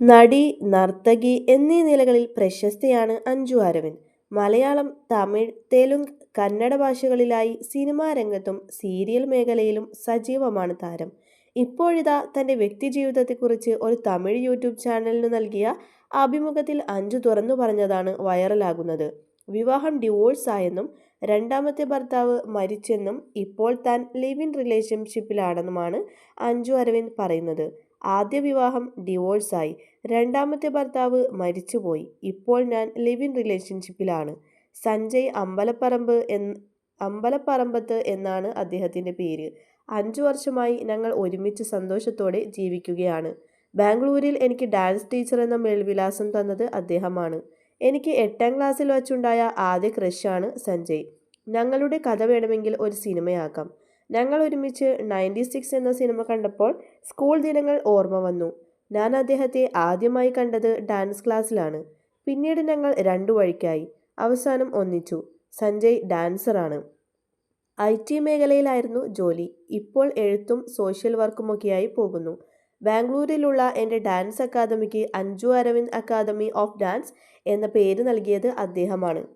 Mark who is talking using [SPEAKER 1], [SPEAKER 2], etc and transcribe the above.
[SPEAKER 1] നടി നർത്തകി എന്നീ നിലകളിൽ പ്രശസ്തയാണ് അഞ്ജു അരവിന്ദ്. മലയാളം തമിഴ് തെലുങ്ക് കന്നഡ ഭാഷകളിലായി സിനിമാ രംഗത്തും സീരിയൽ മേഖലയിലും സജീവമാണ് താരം. ഇപ്പോഴിതാ തന്റെ വ്യക്തിജീവിതത്തെക്കുറിച്ച് ഒരു തമിഴ് യൂട്യൂബ് ചാനലിന് നൽകിയ അഭിമുഖത്തിൽ അഞ്ജു തുറന്നു പറഞ്ഞതാണ് വൈറലാകുന്നത്. വിവാഹം ഡിവോഴ്സ് ആയെന്നും രണ്ടാമത്തെ ഭർത്താവ് മരിച്ചെന്നും ഇപ്പോൾ താൻ ലിവ് ഇൻ റിലേഷൻഷിപ്പിലാണെന്നുമാണ് അഞ്ജു അരവിന്ദ് പറയുന്നത്. ആദ്യ വിവാഹം ഡിവോഴ്സായി. രണ്ടാമത്തെ ഭർത്താവ് മരിച്ചുപോയി. ഇപ്പോൾ ഞാൻ ലിവ് ഇൻ റിലേഷൻഷിപ്പിലാണ്. സഞ്ജയ് അമ്പലപ്പറമ്പ് എന്ന് അമ്പലപ്പറമ്പത്ത് എന്നാണ് അദ്ദേഹത്തിന്റെ പേര്. അഞ്ചു വർഷമായി ഞങ്ങൾ ഒരുമിച്ച് സന്തോഷത്തോടെ ജീവിക്കുകയാണ്. ബാംഗ്ലൂരിൽ എനിക്ക് ഡാൻസ് ടീച്ചർ എന്ന മേൽവിലാസം തന്നത് അദ്ദേഹമാണ്. എനിക്ക് എട്ടാം ക്ലാസ്സിൽ വച്ചുണ്ടായ ആദ്യ ക്രഷാണ് സഞ്ജയ്. ഞങ്ങളുടെ കഥ വേണമെങ്കിൽ ഒരു സിനിമയാക്കാം. ഞങ്ങൾ ഒരുമിച്ച് നയന്റി സിക്സ് എന്ന സിനിമ കണ്ടപ്പോൾ സ്കൂൾ ദിനങ്ങൾ ഓർമ്മ വന്നു. ഞാൻ അദ്ദേഹത്തെ ആദ്യമായി കണ്ടത് ഡാൻസ് ക്ലാസ്സിലാണ്. പിന്നീട് ഞങ്ങൾ രണ്ടു വഴിക്കായി. അവസാനം ഒന്നിച്ചു. സഞ്ജയ് ഡാൻസറാണ്. ഐ ടി മേഖലയിലായിരുന്നു ജോലി. ഇപ്പോൾ എഴുത്തും സോഷ്യൽ വർക്കുമൊക്കെയായി പോകുന്നു. ബാംഗ്ലൂരിലുള്ള എന്റെ dance academic Anju Aravind academy of dance എന്ന പേര് നൽകിയത് അദ്ദേഹമാണ്.